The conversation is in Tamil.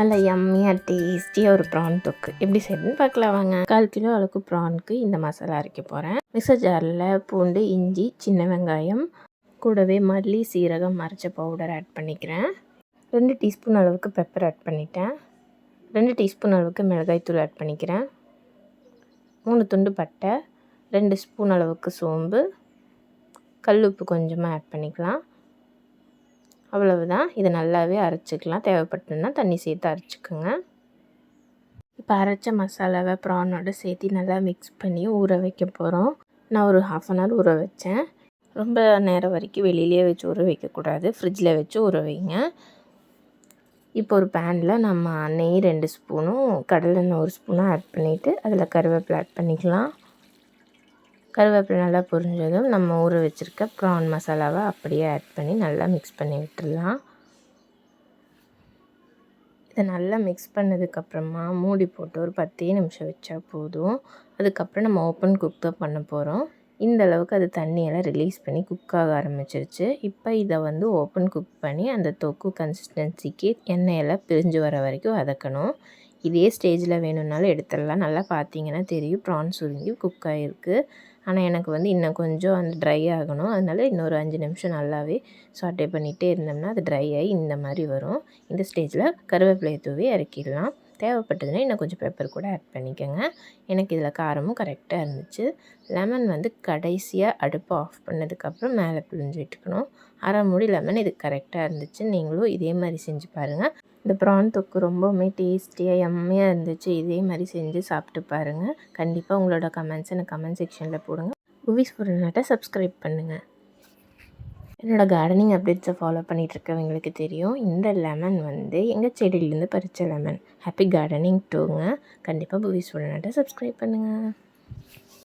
நல்ல யம்மியாக டேஸ்டியாக ஒரு ப்ரான் தொக்கு. எப்படி செய்யணும்னு பார்க்கலாம் வாங்க. கால் கிலோ அளவுக்கு ப்ரானுக்கு இந்த மசாலா அரைக்க போகிறேன் மிக்சர் ஜாரில் பூண்டு இஞ்சி சின்ன வெங்காயம் கூடவே மல்லி சீரகம் மறைச்ச பவுடர் ஆட் பண்ணிக்கிறேன். ரெண்டு டீஸ்பூன் அளவுக்கு பெப்பர் ஆட் பண்ணிட்டேன். ரெண்டு டீஸ்பூன் அளவுக்கு மிளகாய்த்தூள் ஆட் பண்ணிக்கிறேன். மூணு துண்டு பட்டை ரெண்டு ஸ்பூன் அளவுக்கு சோம்பு. கல் உப்பு கொஞ்சமாக ஆட் பண்ணிக்கலாம். அவ்வளவுதான். இதை நல்லாவே அரைச்சிக்கலாம். தேவைப்பட்டுன்னா தண்ணி சேர்த்து அரைச்சிக்கோங்க. இப்போ அரைச்ச மசாலாவை ப்ரானோட சேர்த்து நல்லா மிக்ஸ் பண்ணி ஊற வைக்க போகிறோம் நான் ஒரு ஹாஃப் அன் ஹவர் ஊற வச்சேன். ரொம்ப நேரம் வரைக்கும் வெளியிலே வச்சு ஊற வைக்கக்கூடாது. ஃப்ரிட்ஜில் வச்சு ஊற வைங்க. இப்போ ஒரு பேனில் நம்ம நெய் ரெண்டு ஸ்பூனும் கடலெண்ணெய் ஒரு ஸ்பூனும் ஆட் பண்ணிவிட்டு அதில் கருவேப்பிலை ஆட் பண்ணிக்கலாம். கருவேப்பிலை நல்லா பொரிஞ்சதும் நம்ம ஊற வச்சுருக்க ப்ரான் மசாலாவை அப்படியே ஆட் பண்ணி நல்லா மிக்ஸ் பண்ணி விட்டுடலாம். இதை நல்லா மிக்ஸ் பண்ணதுக்கப்புறமா மூடி போட்டு ஒரு பத்தே நிமிஷம் வச்சா போதும். அதுக்கப்புறம் நம்ம ஓப்பன் குக் தான் பண்ண போகிறோம் இந்த அளவுக்கு அது தண்ணியெல்லாம் ரிலீஸ் பண்ணி குக் ஆக ஆரம்பிச்சிருச்சு. இப்போ இதை வந்து ஓப்பன் குக் பண்ணி அந்த தொக்கு கன்சிஸ்டன்சிக்கு எண்ணெயெல்லாம் பிரிஞ்சு வர வரைக்கும் வதக்கணும். இதே ஸ்டேஜில் வேணும்னாலும் எடுத்துடலாம். நல்லா பார்த்தீங்கன்னா தெரியும். ப்ரான் சுருங்கி குக் ஆகிருக்கு ஆனால் எனக்கு வந்து இன்னும் கொஞ்சம் அந்த ட்ரை ஆகணும். அதனால் இன்னொரு அஞ்சு நிமிஷம் நல்லாவே சாட்டே பண்ணிகிட்டே இருந்தோம்னா அது ட்ரை ஆகி இந்த மாதிரி வரும். இந்த ஸ்டேஜில் கருவேப்பிலையை தூவி இறக்கிடலாம். தேவைப்பட்டதுன்னா இன்னும் கொஞ்சம் பெப்பர் கூட ஆட் பண்ணிக்கோங்க. எனக்கு இதில் காரமும் கரெக்டாக இருந்துச்சு. லெமன் வந்து கடைசியாக அடுப்பை ஆஃப் பண்ணதுக்கப்புறம் மேலே பிழிஞ்சு விட்டுக்கணும். அரை மூடி லெமன் இது கரெக்டாக இருந்துச்சு. நீங்களும் இதே மாதிரி செஞ்சு பாருங்கள் இந்த ப்ரான் தொக்கு ரொம்பவுமே டேஸ்டியாக எம்மையாக இருந்துச்சு. இதே மாதிரி செஞ்சு சாப்பிட்டு பாருங்கள் கண்டிப்பாக உங்களோட கமெண்ட்ஸ் எனக்கு கமெண்ட் செக்ஷனில் போடுங்க. மூவிஸ் நாட்டை சப்ஸ்கிரைப் பண்ணுங்கள் என்னோடய கார்டனிங் அப்டேட்ஸை ஃபாலோ பண்ணிகிட்ருக்கவங்களுக்கு தெரியும். இந்த லெமன் வந்து எங்கள் செடியிலேருந்து பறித்த லெமன் ஹாப்பி கார்டனிங் டூங்க கண்டிப்பாக புவிஸ் நாட்டை சப்ஸ்கிரைப் பண்ணுங்கள்